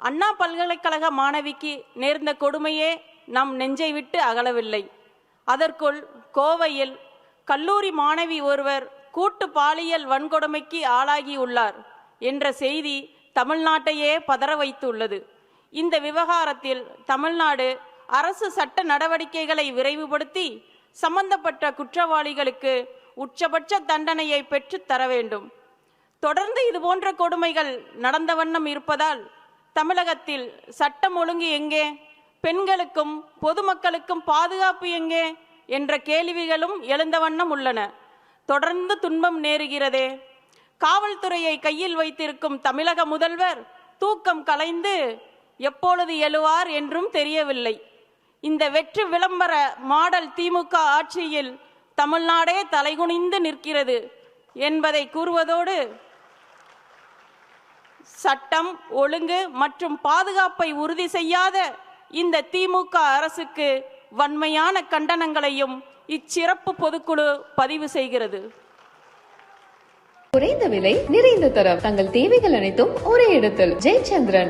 அண்ணா பல்கலைக்கழக மாணவிக்கு நேர்ந்த கொடுமையே நம் நெஞ்சை விட்டு அகலவில்லை. அதற்குள் கோவையில் கல்லூரி மாணவி ஒருவர் கூட்டு பாலியல் வன்கொடுமைக்கு ஆளாகியுள்ளார் என்ற செய்தி தமிழ்நாட்டையே பதற வைத்துள்ளது. இந்த விவகாரத்தில் தமிழ்நாடு அரசு சட்ட நடவடிக்கைகளை விரைவுபடுத்தி சம்பந்தப்பட்ட குற்றவாளிகளுக்கு உச்சபட்ச தண்டனையை பெற்றுத் தர வேண்டும். தொடர்ந்து இதுபோன்ற கொடுமைகள் நடந்த வண்ணம் இருப்பதால் தமிழகத்தில் சட்டம் ஒழுங்கு எங்கே? பெண்களுக்கும் பொதுமக்களுக்கும் பாதுகாப்பு எங்கே? என்ற கேள்விகளும் எழுந்த வண்ணம் உள்ளன. தொடர்ந்து துன்பம் நேருகிறதே. காவல்துறையை கையில் வைத்திருக்கும் தமிழக முதல்வர் தூக்கம் கலைந்து எப்பொழுது எழுவார் என்றும் தெரியவில்லை. இந்த வெற்றி விளம்பர மாடல் திமுக ஆட்சியில் தமிழ்நாடே தலைகுனிந்து நிற்கிறது என்பதை கூறுவதோடு சட்டம் ஒழுங்கு மற்றும் பாதுகாப்பை உறுதி செய்யாத இந்த திமுக அரசுக்கு வன்மையான கண்டனங்களையும் இச்சிறப்பு பொதுக்குழு பதிவு செய்கிறது. குறைந்த விலை நிறைந்த தரம். தங்கள் தேவைகள் அனைத்தும் ஒரே இடத்தில். ஜெயச்சந்திரன்.